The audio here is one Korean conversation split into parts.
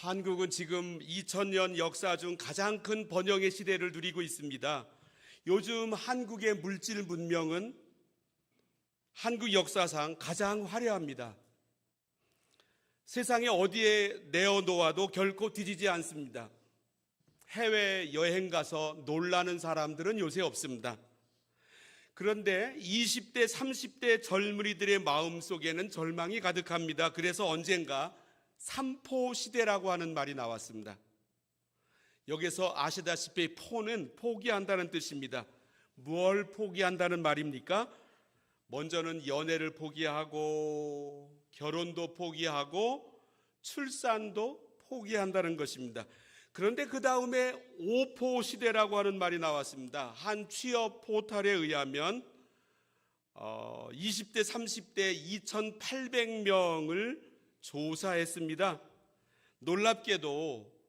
한국은 지금 2000년 역사 중 가장 큰 번영의 시대를 누리고 있습니다. 요즘 한국의 물질 문명은 한국 역사상 가장 화려합니다. 세상에 어디에 내어놓아도 결코 뒤지지 않습니다. 해외 여행 가서 놀라는 사람들은 요새 없습니다. 그런데 20대, 30대 젊은이들의 마음 속에는 절망이 가득합니다. 그래서 언젠가 삼포 시대라고 하는 말이 나왔습니다. 여기서 아시다시피 포는 포기한다는 뜻입니다. 무엇을 포기한다는 말입니까? 먼저는 연애를 포기하고 결혼도 포기하고 출산도 포기한다는 것입니다. 그런데 그 다음에 오포 시대라고 하는 말이 나왔습니다. 한 취업 포털에 의하면 어, 20대, 30대 2,800명을 조사했습니다. 놀랍게도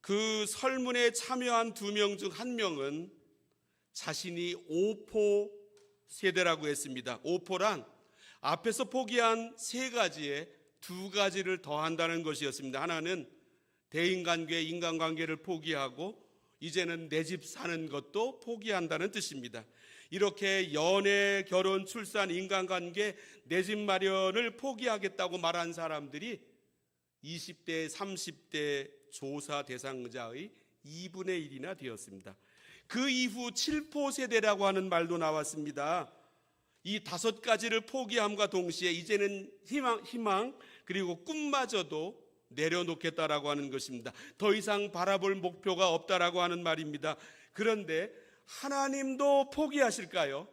그 설문에 참여한 두 명 중 한 명은 자신이 오포 세대라고 했습니다. 오포란 앞에서 포기한 세 가지에 두 가지를 더한다는 것이었습니다. 하나는 대인관계, 인간관계를 포기하고 이제는 내 집 사는 것도 포기한다는 뜻입니다. 이렇게 연애, 결혼, 출산, 인간관계, 내 집 마련을 포기하겠다고 말한 사람들이 20대, 30대 조사 대상자의 2분의 1이나 되었습니다. 그 이후 7포 세대라고 하는 말도 나왔습니다. 이 다섯 가지를 포기함과 동시에 이제는 희망, 희망 그리고 꿈마저도 내려놓겠다라고 하는 것입니다. 더 이상 바라볼 목표가 없다라고 하는 말입니다. 그런데 하나님도 포기하실까요?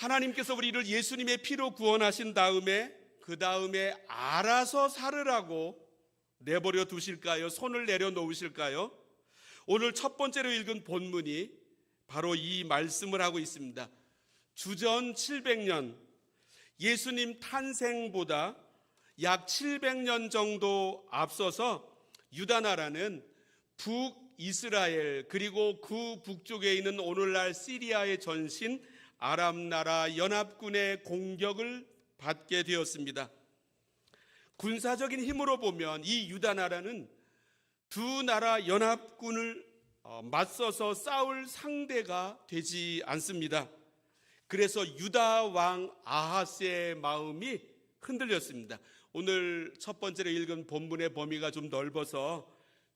하나님께서 우리를 예수님의 피로 구원하신 다음에 그 다음에 알아서 살으라고 내버려 두실까요? 손을 내려놓으실까요? 오늘 첫 번째로 읽은 본문이 바로 이 말씀을 하고 있습니다. 주전 700년 예수님 탄생보다 약 700년 정도 앞서서 유다 나라는 북이스라엘 그리고 그 북쪽에 있는 오늘날 시리아의 전신 아람 나라 연합군의 공격을 받게 되었습니다. 군사적인 힘으로 보면 이 유다 나라는 두 나라 연합군을 어, 맞서서 싸울 상대가 되지 않습니다. 그래서 유다 왕 아하스의 마음이 흔들렸습니다. 오늘 첫 번째로 읽은 본문의 범위가 좀 넓어서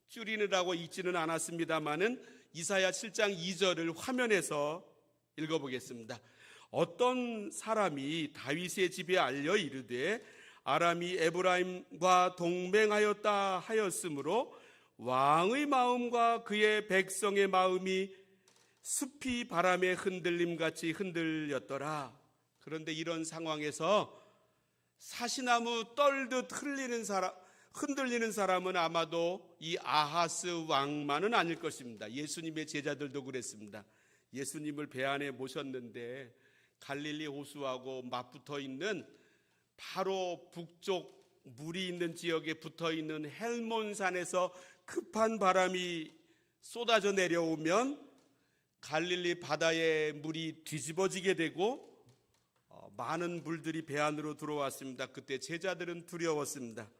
줄이느라고 읽지는 않았습니다만은 이사야 7장 2절을 화면에서 읽어보겠습니다. 어떤 사람이 다윗의 집에 알려 이르되 아람이 에브라임과 동맹하였다 하였으므로 왕의 마음과 그의 백성의 마음이 숲이 바람에 흔들림 같이 흔들렸더라. 그런데 이런 상황에서 사시나무 떨듯 흘리는 사람, 흔들리는 사람은 아마도 이 아하스 왕만은 아닐 것입니다. 예수님의 제자들도 그랬습니다. 예수님을 배 안에 모셨는데 갈릴리 호수하고 맞붙어 있는 바로 북쪽 물이 있는 지역에 붙어 있는 헬몬산에서 급한 바람이 쏟아져 내려오면 갈릴리 바다의 물이 뒤집어지게 되고 어, 많은 물들이 배 안으로 들어왔습니다. 그때 제자들은 두려웠습니다.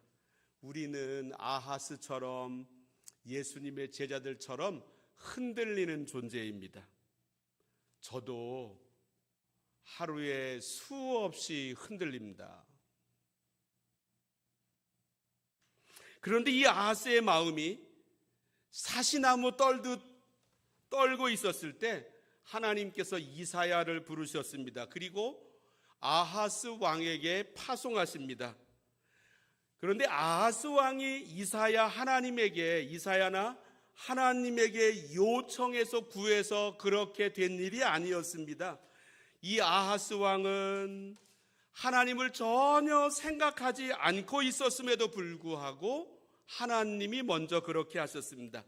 우리는 아하스처럼 예수님의 제자들처럼 흔들리는 존재입니다. 저도 하루에 수없이 흔들립니다. 그런데 이 아하스의 마음이 사시나무 떨듯 떨고 있었을 때 하나님께서 이사야를 부르셨습니다. 그리고 아하스 왕에게 파송하십니다. 그런데 아하스 왕이 이사야 하나님에게 이사야나 하나님에게 요청해서 구해서 그렇게 된 일이 아니었습니다. 이 아하스 왕은 하나님을 전혀 생각하지 않고 있었음에도 불구하고 하나님이 먼저 그렇게 하셨습니다.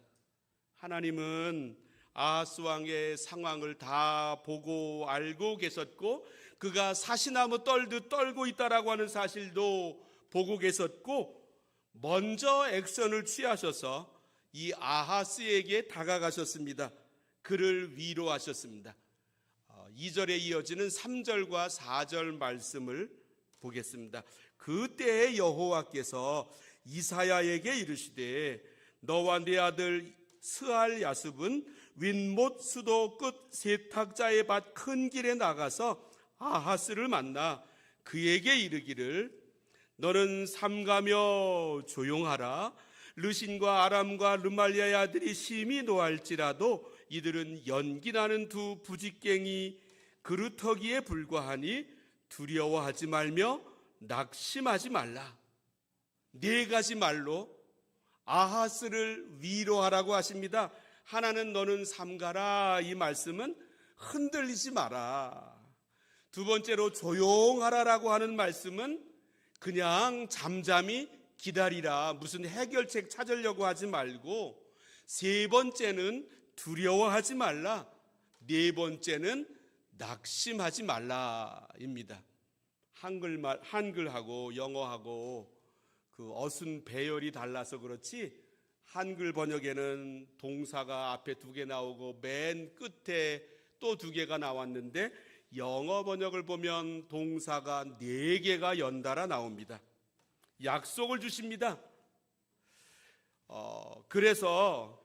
하나님은 아하스 왕의 상황을 다 보고 알고 계셨고 그가 사시나무 떨듯 떨고 있다라고 하는 사실도 보고 계셨고 먼저 액션을 취하셔서 이 아하스에게 다가가셨습니다. 그를 위로하셨습니다. 2절에 이어지는 3절과 4절 말씀을 보겠습니다. 그때 여호와께서 이사야에게 이르시되 너와 네 아들 스알 야습은 윈못 수도 끝 세탁자의 밭 큰 길에 나가서 아하스를 만나 그에게 이르기를 너는 삼가며 조용하라 르신과 아람과 르말리아의 아들이 심히 노할지라도 이들은 연기나는 두 부직갱이 그루터기에 불과하니 두려워하지 말며 낙심하지 말라. 네 가지 말로 아하스를 위로하라고 하십니다. 하나는 너는 삼가라 이 말씀은 흔들리지 마라. 두 번째로 조용하라라고 하는 말씀은 그냥 잠잠히 기다리라. 무슨 해결책 찾으려고 하지 말고 세 번째는 두려워하지 말라. 네 번째는 낙심하지 말라입니다. 한글말 한글하고 영어하고 그 어순 배열이 달라서 그렇지 한글 번역에는 동사가 앞에 두 개 나오고 맨 끝에 또 두 개가 나왔는데 영어 번역을 보면 동사가 네 개가 연달아 나옵니다. 약속을 주십니다. 어, 그래서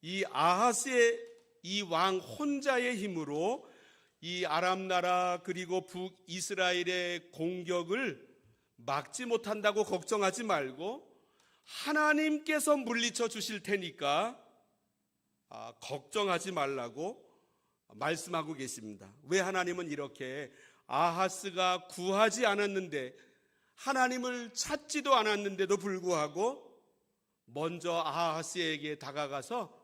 이 아하스의 이 왕 혼자의 힘으로 이 아람 나라 그리고 북 이스라엘의 공격을 막지 못한다고 걱정하지 말고 하나님께서 물리쳐 주실 테니까 아, 걱정하지 말라고 말씀하고 계십니다. 왜 하나님은 이렇게 아하스가 구하지 않았는데 하나님을 찾지도 않았는데도 불구하고 먼저 아하스에게 다가가서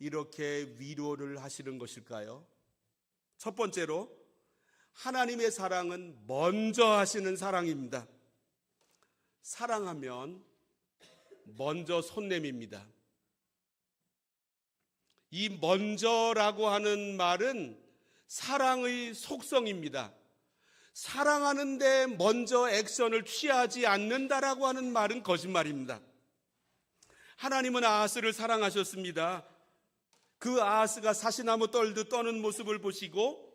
이렇게 위로를 하시는 것일까요? 첫 번째로 하나님의 사랑은 먼저 하시는 사랑입니다. 사랑하면 먼저 손 내밉니다. 이 먼저라고 하는 말은 사랑의 속성입니다. 사랑하는데 먼저 액션을 취하지 않는다라고 하는 말은 거짓말입니다. 하나님은 아하스를 사랑하셨습니다. 그 아하스가 사시나무 떨듯 떠는 모습을 보시고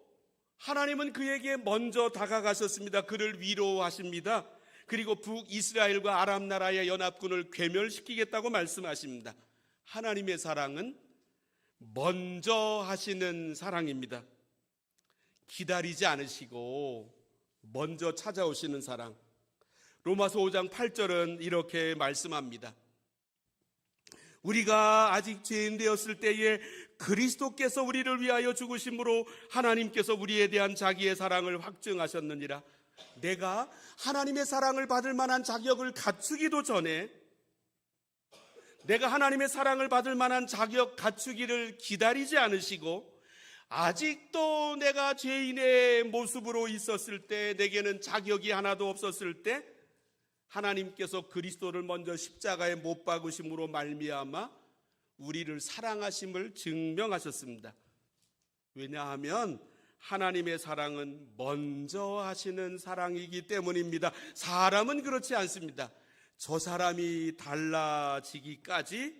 하나님은 그에게 먼저 다가가셨습니다. 그를 위로하십니다. 그리고 북이스라엘과 아람 나라의 연합군을 괴멸시키겠다고 말씀하십니다. 하나님의 사랑은 먼저 하시는 사랑입니다. 기다리지 않으시고 먼저 찾아오시는 사랑. 로마서 5장 8절은 이렇게 말씀합니다. 우리가 아직 죄인 되었을 때에 그리스도께서 우리를 위하여 죽으심으로 하나님께서 우리에 대한 자기의 사랑을 확증하셨느니라. 내가 하나님의 사랑을 받을 만한 자격을 갖추기도 전에 내가 하나님의 사랑을 받을 만한 자격 갖추기를 기다리지 않으시고 아직도 내가 죄인의 모습으로 있었을 때 내게는 자격이 하나도 없었을 때 하나님께서 그리스도를 먼저 십자가에 못 박으심으로 말미암아 우리를 사랑하심을 증명하셨습니다. 왜냐하면 하나님의 사랑은 먼저 하시는 사랑이기 때문입니다. 사람은 그렇지 않습니다. 저 사람이 달라지기까지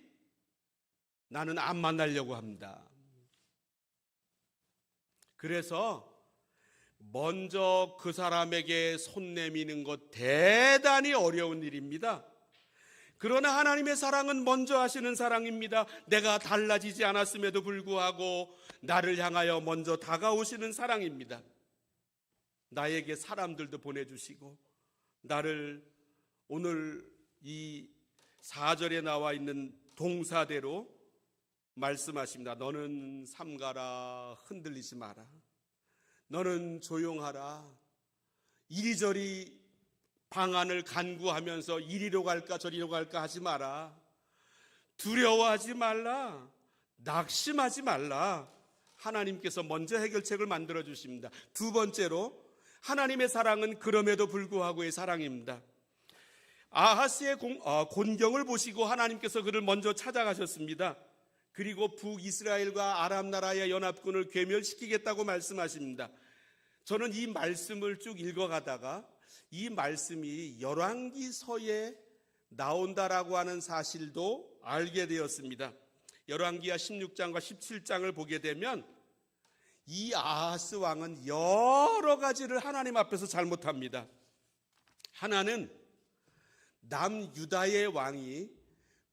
나는 안 만나려고 합니다. 그래서 먼저 그 사람에게 손 내미는 것 대단히 어려운 일입니다. 그러나 하나님의 사랑은 먼저 하시는 사랑입니다. 내가 달라지지 않았음에도 불구하고 나를 향하여 먼저 다가오시는 사랑입니다. 나에게 사람들도 보내주시고 나를 오늘 이 4절에 나와 있는 동사대로 말씀하십니다. 너는 삼가라 흔들리지 마라. 너는 조용하라. 이리저리 방안을 간구하면서 이리로 갈까 저리로 갈까 하지 마라. 두려워하지 말라. 낙심하지 말라. 하나님께서 먼저 해결책을 만들어 주십니다. 두 번째로 하나님의 사랑은 그럼에도 불구하고의 사랑입니다. 아하스의 공, 어, 곤경을 보시고 하나님께서 그를 먼저 찾아가셨습니다. 그리고 북이스라엘과 아랍 나라의 연합군을 괴멸시키겠다고 말씀하십니다. 저는 이 말씀을 쭉 읽어가다가 이 말씀이 열왕기서에 나온다라고 하는 사실도 알게 되었습니다. 열왕기하 16장과 17장을 보게 되면 이 아하스 왕은 여러 가지를 하나님 앞에서 잘못합니다. 하나는 남유다의 왕이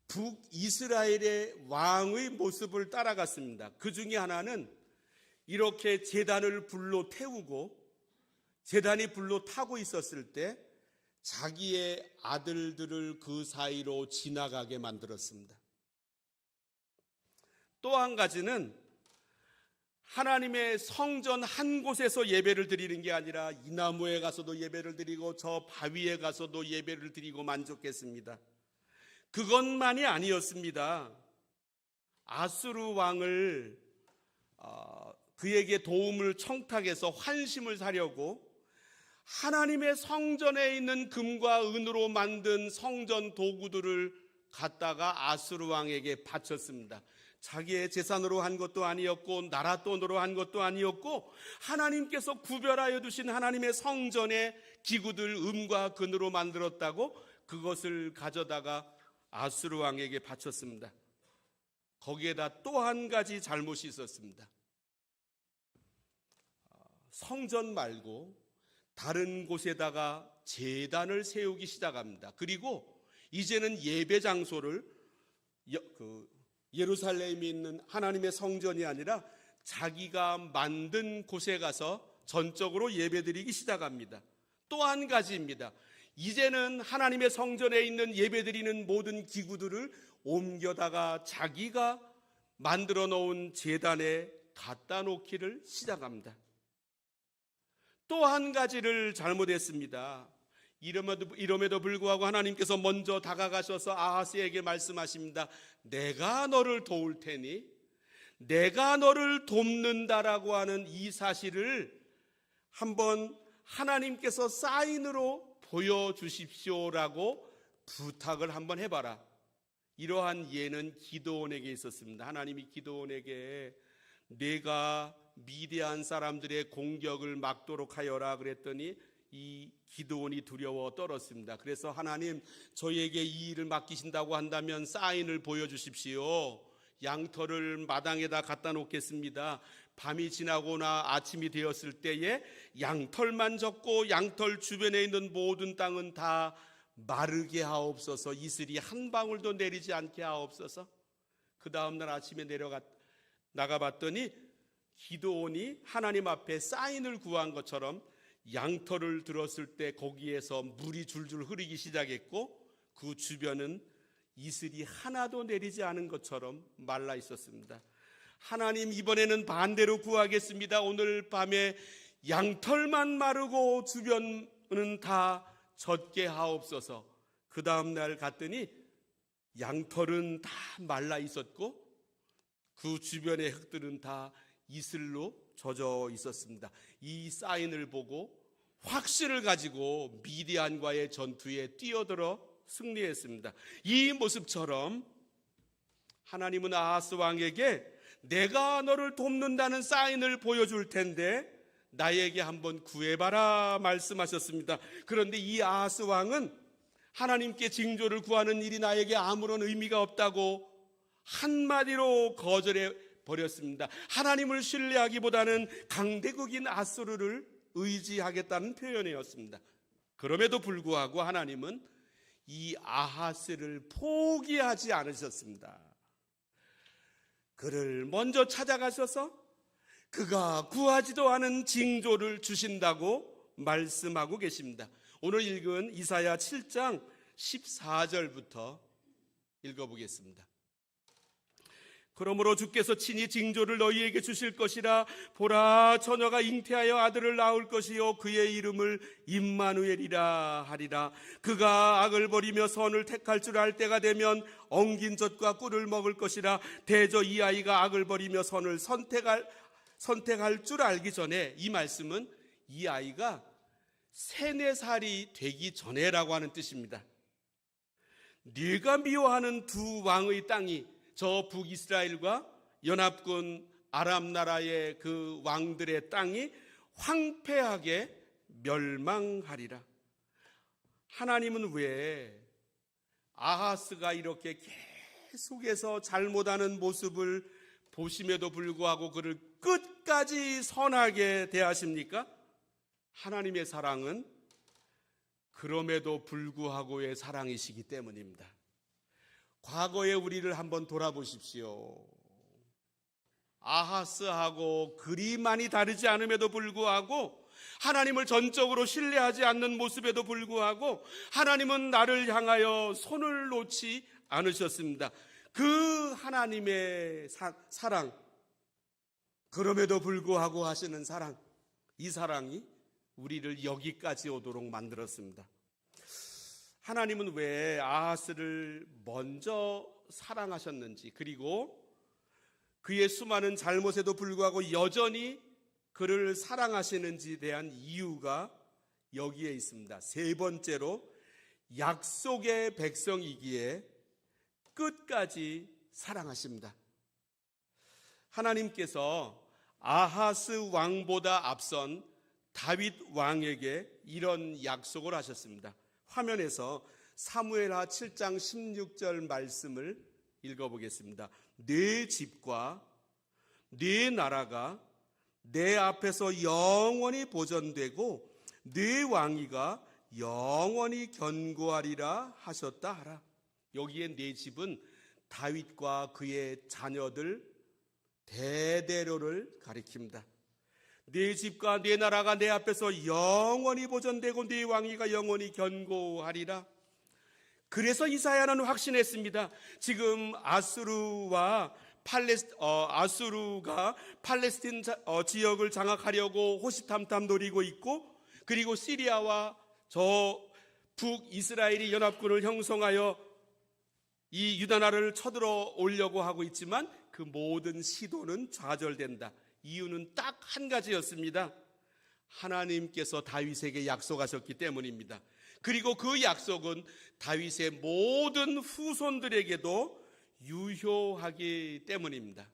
북이스라엘의 왕의 모습을 따라갔습니다. 그 중에 하나는 이렇게 재단을 불로 태우고 재단이 불로 타고 있었을 때 자기의 아들들을 그 사이로 지나가게 만들었습니다. 또 한 가지는 하나님의 성전 한 곳에서 예배를 드리는 게 아니라 이 나무에 가서도 예배를 드리고 저 바위에 가서도 예배를 드리고 만족했습니다. 그것만이 아니었습니다. 아수르 왕을 어, 그에게 도움을 청탁해서 환심을 사려고 하나님의 성전에 있는 금과 은으로 만든 성전 도구들을 갖다가 아수르 왕에게 바쳤습니다. 자기의 재산으로 한 것도 아니었고 나라 돈으로 한 것도 아니었고 하나님께서 구별하여 두신 하나님의 성전의 기구들 음과 금으로 만들었다고 그것을 가져다가 아수르 왕에게 바쳤습니다. 거기에다 또 한 가지 잘못이 있었습니다. 성전 말고 다른 곳에다가 재단을 세우기 시작합니다. 그리고 이제는 예배 장소를 그 예루살렘에 있는 하나님의 성전이 아니라 자기가 만든 곳에 가서 전적으로 예배드리기 시작합니다. 또 한 가지입니다. 이제는 하나님의 성전에 있는 예배드리는 모든 기구들을 옮겨다가 자기가 만들어 놓은 재단에 갖다 놓기를 시작합니다. 또 한 가지를 잘못했습니다. 이름에도, 불구하고 하나님께서 먼저 다가가셔서 아하스에게 말씀하십니다. 내가 너를 도울 테니 내가 너를 돕는다라고 하는 이 사실을 한번 하나님께서 사인으로 보여주십시오라고 부탁을 한번 해봐라. 이러한 예는 기도원에게 있었습니다. 하나님이 기도원에게 내가 미대한 사람들의 공격을 막도록 하여라 그랬더니 이 기도원이 두려워 떨었습니다. 그래서 하나님 저에게 이 일을 맡기신다고 한다면 사인을 보여주십시오. 양털을 마당에다 갖다 놓겠습니다. 밤이 지나거나 아침이 되었을 때에 양털만 젖고 양털 주변에 있는 모든 땅은 다 마르게 하옵소서 이슬이 한 방울도 내리지 않게 하옵소서 그 다음날 아침에 내려가 나가봤더니 기도원이 하나님 앞에 사인을 구한 것처럼 양털을 들었을 때 거기에서 물이 줄줄 흐르기 시작했고 그 주변은 이슬이 하나도 내리지 않은 것처럼 말라 있었습니다. 하나님 이번에는 반대로 구하겠습니다. 오늘 밤에 양털만 마르고 주변은 다 젖게 하옵소서. 그 다음 날 갔더니 양털은 다 말라 있었고 그 주변의 흙들은 다 이슬로 젖어 있었습니다. 이 사인을 보고 확신을 가지고 미디안과의 전투에 뛰어들어 승리했습니다. 이 모습처럼 하나님은 아하스 왕에게 내가 너를 돕는다는 사인을 보여줄 텐데 나에게 한번 구해봐라 말씀하셨습니다. 그런데 이 아하스 왕은 하나님께 징조를 구하는 일이 나에게 아무런 의미가 없다고 한마디로 거절해 버렸습니다. 하나님을 신뢰하기보다는 강대국인 아수르를 의지하겠다는 표현이었습니다. 그럼에도 불구하고 하나님은 이 아하스를 포기하지 않으셨습니다. 그를 먼저 찾아가셔서 그가 구하지도 않은 징조를 주신다고 말씀하고 계십니다. 오늘 읽은 이사야 7장 14절부터 읽어보겠습니다. 그러므로 주께서 친히 징조를 너희에게 주실 것이라 보라 처녀가 잉태하여 아들을 낳을 것이요 그의 이름을 임마누엘이라 하리라 그가 악을 버리며 선을 택할 줄 알 때가 되면 엉긴 젖과 꿀을 먹을 것이라 대저 이 아이가 악을 버리며 선을 선택할 선택할 줄 알기 전에 이 말씀은 이 아이가 세네 살이 되기 전에라고 하는 뜻입니다. 네가 미워하는 두 왕의 땅이 저 북이스라엘과 연합군 아람 나라의 그 왕들의 땅이 황폐하게 멸망하리라. 하나님은 왜 아하스가 이렇게 계속해서 잘못하는 모습을 보심에도 불구하고 그를 끝까지 선하게 대하십니까? 하나님의 사랑은 그럼에도 불구하고의 사랑이시기 때문입니다. 과거의 우리를 한번 돌아보십시오. 아하스하고 그리 많이 다르지 않음에도 불구하고 하나님을 전적으로 신뢰하지 않는 모습에도 불구하고 하나님은 나를 향하여 손을 놓지 않으셨습니다. 그 하나님의 사, 사랑, 그럼에도 불구하고 하시는 사랑, 이 사랑이 우리를 여기까지 오도록 만들었습니다. 하나님은 왜 아하스를 먼저 사랑하셨는지, 그리고 그의 수많은 잘못에도 불구하고 여전히 그를 사랑하시는지에 대한 이유가 여기에 있습니다. 세 번째로 약속의 백성이기에 끝까지 사랑하십니다. 하나님께서 아하스 왕보다 앞선 다윗 왕에게 이런 약속을 하셨습니다. 화면에서 사무엘하 7장 16절 말씀을 읽어보겠습니다. 내 집과 내 나라가 내 앞에서 영원히 보존되고 내 왕위가 영원히 견고하리라 하셨다 하라. 여기에 내 집은 다윗과 그의 자녀들 대대로를 가리킵니다. 내 집과 내 나라가 내 앞에서 영원히 보존되고 내 왕위가 영원히 견고하리라. 그래서 이사야는 확신했습니다. 지금 아수르와 팔레스 어, 아수르가 팔레스틴 자, 어, 지역을 장악하려고 호시탐탐 노리고 있고 그리고 시리아와 저 북이스라엘이 연합군을 형성하여 이 유다나를 쳐들어 오려고 하고 있지만 그 모든 시도는 좌절된다. 이유는 딱 한 가지였습니다. 하나님께서 다윗에게 약속하셨기 때문입니다. 그리고 그 약속은 다윗의 모든 후손들에게도 유효하기 때문입니다.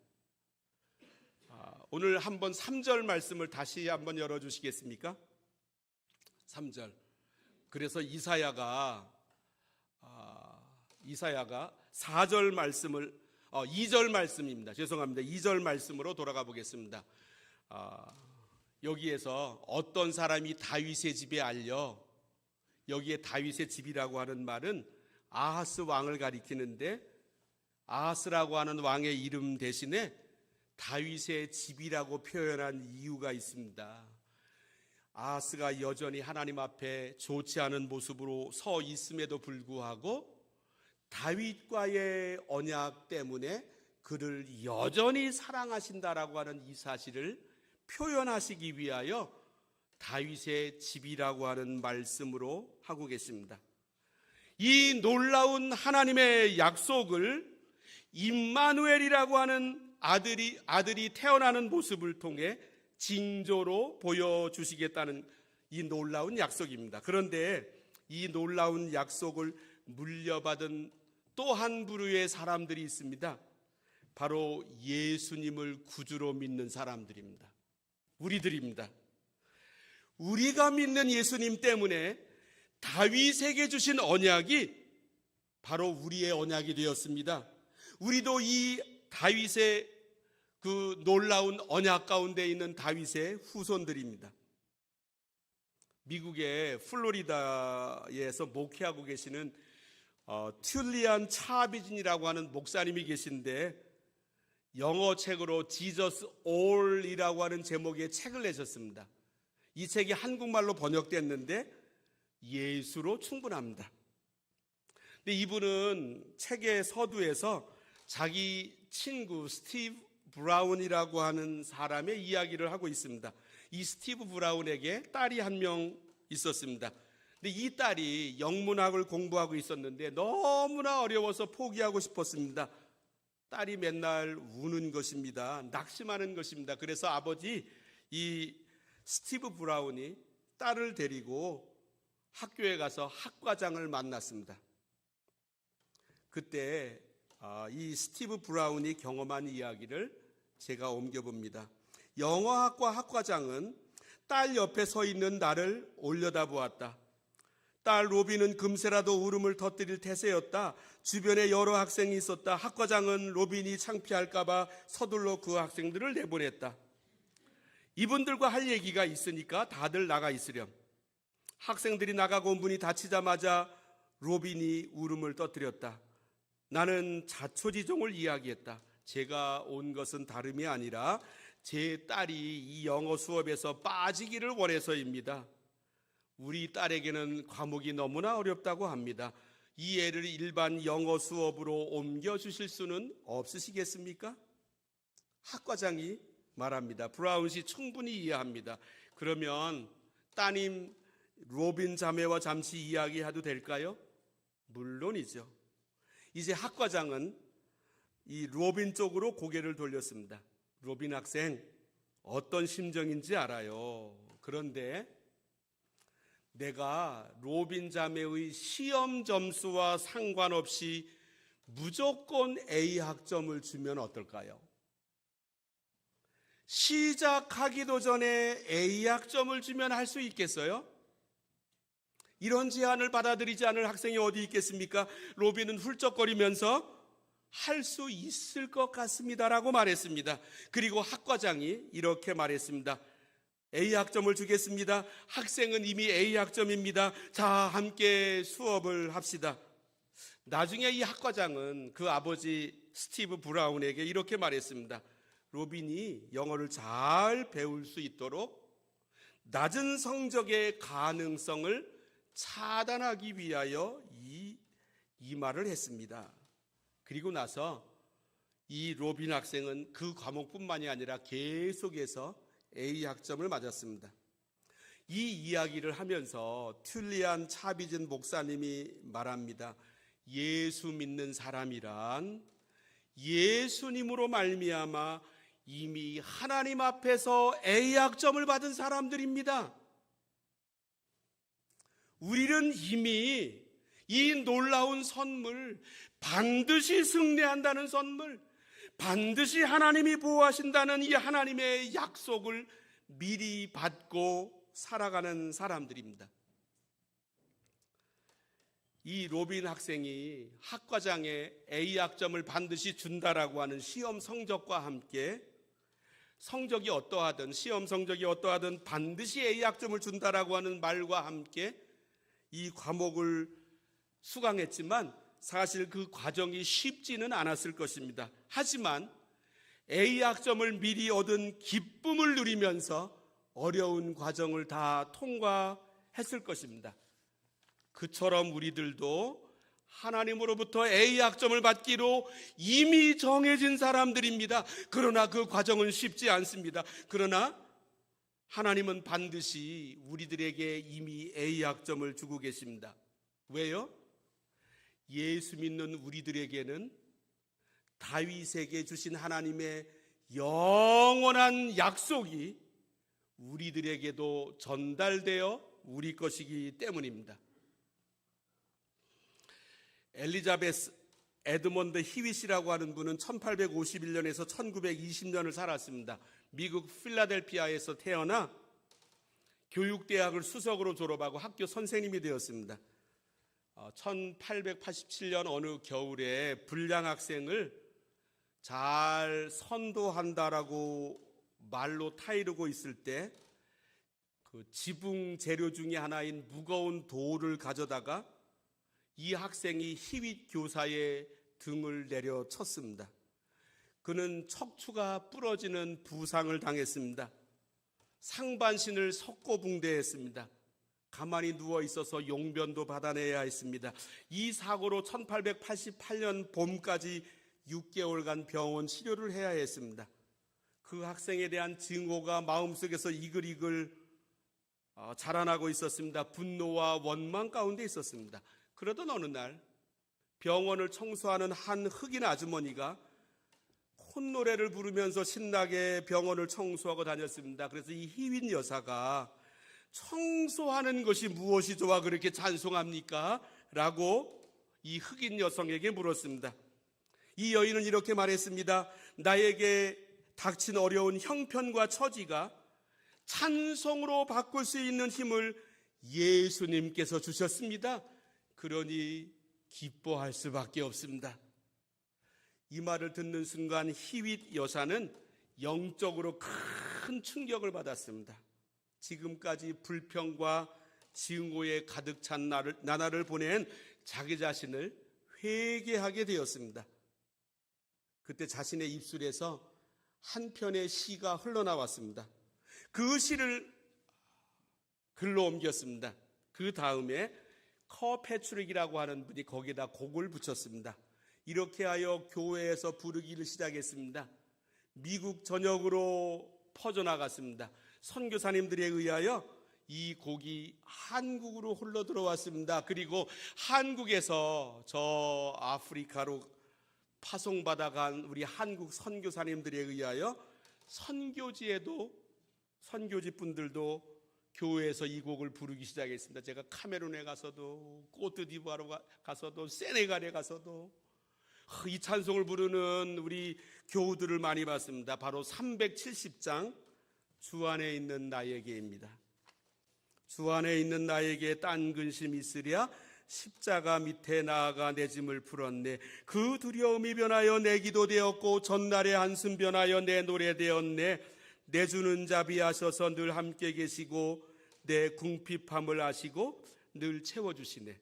아, 오늘 한번 3절 말씀을 다시 한번 열어주시겠습니까? 3절. 그래서 이사야가 아, 이사야가 4절 말씀을 어, 2절 말씀입니다. 죄송합니다. 2절 말씀으로 돌아가 보겠습니다. 아, 여기에서 어떤 사람이 다윗의 집에 알려 여기에 다윗의 집이라고 하는 말은 아하스 왕을 가리키는데 아하스라고 하는 왕의 이름 대신에 다윗의 집이라고 표현한 이유가 있습니다. 아하스가 여전히 하나님 앞에 좋지 않은 모습으로 서 있음에도 불구하고 다윗과의 언약 때문에 그를 여전히 사랑하신다라고 하는 이 사실을 표현하시기 위하여 다윗의 집이라고 하는 말씀으로 하고 계십니다. 이 놀라운 하나님의 약속을 임마누엘이라고 하는 아들이 아들이 태어나는 모습을 통해 징조로 보여 주시겠다는 이 놀라운 약속입니다. 그런데 이 놀라운 약속을 물려받은 또 한 부류의 사람들이 있습니다. 바로 예수님을 구주로 믿는 사람들입니다. 우리들입니다. 우리가 믿는 예수님 때문에 다윗에게 주신 언약이 바로 우리의 언약이 되었습니다. 우리도 이 다윗의 그 놀라운 언약 가운데 있는 다윗의 후손들입니다. 미국의 플로리다에서 목회하고 계시는 어, 튤리안 차비진이라고 하는 목사님이 계신데 영어 책으로 지저스 올이라고 하는 제목의 책을 내셨습니다. 이 책이 한국말로 번역됐는데 예수로 충분합니다. 근데 이분은 책의 서두에서 자기 친구 스티브 브라운이라고 하는 사람의 이야기를 하고 있습니다. 이 스티브 브라운에게 딸이 한 명 있었습니다. 근데 이 딸이 영문학을 공부하고 있었는데 너무나 어려워서 포기하고 싶었습니다. 딸이 맨날 우는 것입니다. 낙심하는 것입니다. 그래서 아버지 이 스티브 브라운이 딸을 데리고 학교에 가서 학과장을 만났습니다. 그때 아, 이 스티브 브라운이 경험한 이야기를 제가 옮겨봅니다. 영어학과 학과장은 딸 옆에 서 있는 나를 올려다 보았다. 딸 로빈은 금세라도 울음을 터뜨릴 태세였다. 주변에 여러 학생이 있었다. 학과장은 로빈이 창피할까봐 서둘러 그 학생들을 내보냈다. 이분들과 할 얘기가 있으니까 다들 나가 있으렴. 학생들이 나가고 문이 닫히자마자 로빈이 울음을 터뜨렸다. 나는 자초지종을 이야기했다. 제가 온 것은 다름이 아니라 제 딸이 이 영어 수업에서 빠지기를 원해서입니다. 우리 딸에게는 과목이 너무나 어렵다고 합니다. 이 애를 일반 영어 수업으로 옮겨 주실 수는 없으시겠습니까? 학과장이 말합니다. 브라운 씨 충분히 이해합니다. 그러면 따님 로빈 자매와 잠시 이야기해도 될까요? 물론이죠. 이제 학과장은 이 로빈 쪽으로 고개를 돌렸습니다. 로빈 학생, 어떤 심정인지 알아요. 그런데 내가 로빈 자매의 시험 점수와 상관없이 무조건 A 학점을 주면 어떨까요? 시작하기도 전에 A 학점을 주면 할 수 있겠어요? 이런 제안을 받아들이지 않을 학생이 어디 있겠습니까? 로빈은 훌쩍거리면서 할 수 있을 것 같습니다라고 말했습니다. 그리고 학과장이 이렇게 말했습니다. A 학점을 주겠습니다. 학생은 이미 A 학점입니다. 자, 함께 수업을 합시다. 나중에 이 학과장은 그 아버지 스티브 브라운에게 이렇게 말했습니다. 로빈이 영어를 잘 배울 수 있도록 낮은 성적의 가능성을 차단하기 위하여 이, 이 말을 했습니다. 그리고 나서 이 로빈 학생은 그 과목뿐만이 아니라 계속해서 A 학점을 맞았습니다. 이 이야기를 하면서 툴리안 차비진 목사님이 말합니다. 예수 믿는 사람이란 예수님으로 말미암아 이미 하나님 앞에서 A 학점을 받은 사람들입니다. 우리는 이미 이 놀라운 선물, 반드시 승리한다는 선물, 반드시 하나님이 보호하신다는 이 하나님의 약속을 미리 받고 살아가는 사람들입니다. 이 로빈 학생이 학과장에 A 학점을 반드시 준다라고 하는 시험 성적과 함께 성적이 어떠하든 시험 성적이 어떠하든 반드시 A 학점을 준다라고 하는 말과 함께 이 과목을 수강했지만 사실 그 과정이 쉽지는 않았을 것입니다. 하지만 A 학점을 미리 얻은 기쁨을 누리면서 어려운 과정을 다 통과했을 것입니다. 그처럼 우리들도 하나님으로부터 A 학점을 받기로 이미 정해진 사람들입니다. 그러나 그 과정은 쉽지 않습니다. 그러나 하나님은 반드시 우리들에게 이미 A 학점을 주고 계십니다. 왜요? 예수 믿는 우리들에게는 다윗에게 주신 하나님의 영원한 약속이 우리들에게도 전달되어 우리 것이기 때문입니다. 엘리자베스 에드먼드 히윗이라고 하는 분은 1851년에서 1920년을 살았습니다. 미국 필라델피아에서 태어나 교육대학을 수석으로 졸업하고 학교 선생님이 되었습니다. 1887년 어느 겨울에 불량 학생을 잘 선도한다라고 말로 타이르고 있을 때 그 지붕 재료 중에 하나인 무거운 돌을 가져다가 이 학생이 희윗 교사의 등을 내려 쳤습니다. 그는 척추가 부러지는 부상을 당했습니다. 상반신을 석고붕대했습니다. 가만히 누워 있어서 용변도 받아내야 했습니다. 이 사고로 1888년 봄까지 6개월간 병원 치료를 해야 했습니다. 그 학생에 대한 증오가 마음속에서 이글이글 어, 자라나고 있었습니다. 분노와 원망 가운데 있었습니다. 그러던 어느 날 병원을 청소하는 한 흑인 아주머니가 콧노래를 부르면서 신나게 병원을 청소하고 다녔습니다. 그래서 이 희윈 여사가 청소하는 것이 무엇이 좋아 그렇게 찬송합니까? 라고 이 흑인 여성에게 물었습니다. 이 여인은 이렇게 말했습니다. 나에게 닥친 어려운 형편과 처지가 찬송으로 바꿀 수 있는 힘을 예수님께서 주셨습니다. 그러니 기뻐할 수밖에 없습니다. 이 말을 듣는 순간 희윗 여사는 영적으로 큰 충격을 받았습니다. 지금까지 불평과 증오에 가득 찬 나를, 나날을 보낸 자기 자신을 회개하게 되었습니다. 그때 자신의 입술에서 한 편의 시가 흘러나왔습니다. 그 시를 글로 옮겼습니다. 그 다음에 커페추릭이라고 하는 분이 거기다 곡을 붙였습니다. 이렇게 하여 교회에서 부르기를 시작했습니다. 미국 전역으로 퍼져나갔습니다. 선교사님들에 의하여 이 곡이 한국으로 흘러 들어왔습니다. 그리고 한국에서 저 아프리카로 파송받아 간 우리 한국 선교사님들에 의하여 선교지에도 선교지 분들도 교회에서 이 곡을 부르기 시작했습니다. 제가 카메룬에 가서도 꼬트디부아로 가- 가서도 세네갈에 가서도 이 찬송을 부르는 우리 교우들을 많이 봤습니다. 바로 370장 주 안에 있는 나에게입니다. 주 안에 있는 나에게 딴 근심 있으랴 십자가 밑에 나아가 내 짐을 풀었네 그 두려움이 변하여 내 기도 되었고 전날의 한숨 변하여 내 노래 되었네 내 주는 자비하셔서 늘 함께 계시고 내 궁핍함을 아시고 늘 채워주시네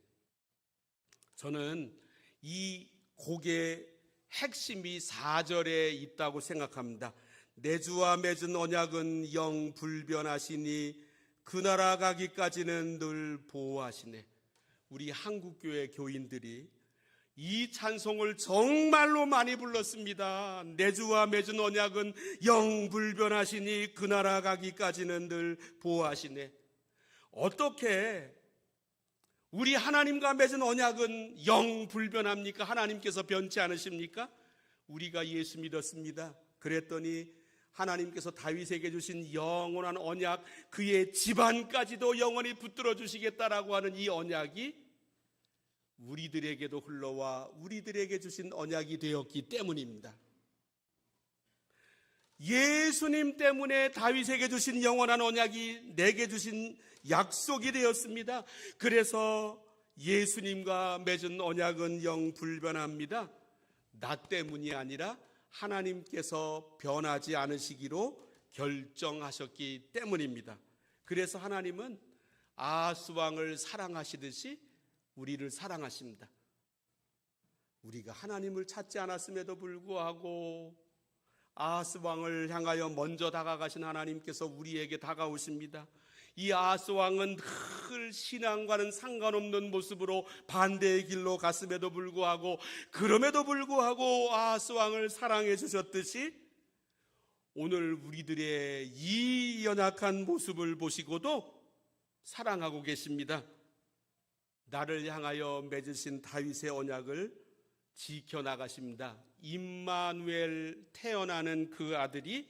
저는 이 곡의 핵심이 4절에 있다고 생각합니다. 내 주와 맺은 언약은 영 불변하시니 그 나라 가기까지는 늘 보호하시네. 우리 한국교회 교인들이 이 찬송을 정말로 많이 불렀습니다. 내 주와 맺은 언약은 영 불변하시니 그 나라 가기까지는 늘 보호하시네. 어떻게 우리 하나님과 맺은 언약은 영 불변합니까? 하나님께서 변치 않으십니까? 우리가 예수 믿었습니다. 그랬더니 하나님께서 다윗에게 주신 영원한 언약, 그의 집안까지도 영원히 붙들어 주시겠다라고 하는 이 언약이 우리들에게도 흘러와 우리들에게 주신 언약이 되었기 때문입니다. 예수님 때문에 다윗에게 주신 영원한 언약이 내게 주신 약속이 되었습니다. 그래서 예수님과 맺은 언약은 영 불변합니다. 나 때문이 아니라 하나님께서 변하지 않으시기로 결정하셨기 때문입니다. 그래서 하나님은 아하스 왕을 사랑하시듯이 우리를 사랑하십니다. 우리가 하나님을 찾지 않았음에도 불구하고 아하스 왕을 향하여 먼저 다가가신 하나님께서 우리에게 다가오십니다. 이 아하스 왕은 늘 신앙과는 상관없는 모습으로 반대의 길로 갔음에도 불구하고 그럼에도 불구하고 아하스 왕을 사랑해 주셨듯이 오늘 우리들의 이 연약한 모습을 보시고도 사랑하고 계십니다. 나를 향하여 맺으신 다윗의 언약을 지켜 나가십니다. 임마누엘 태어나는 그 아들이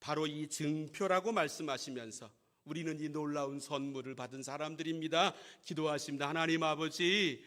바로 이 증표라고 말씀하시면서 우리는 이 놀라운 선물을 받은 사람들입니다. 기도하십니다. 하나님 아버지,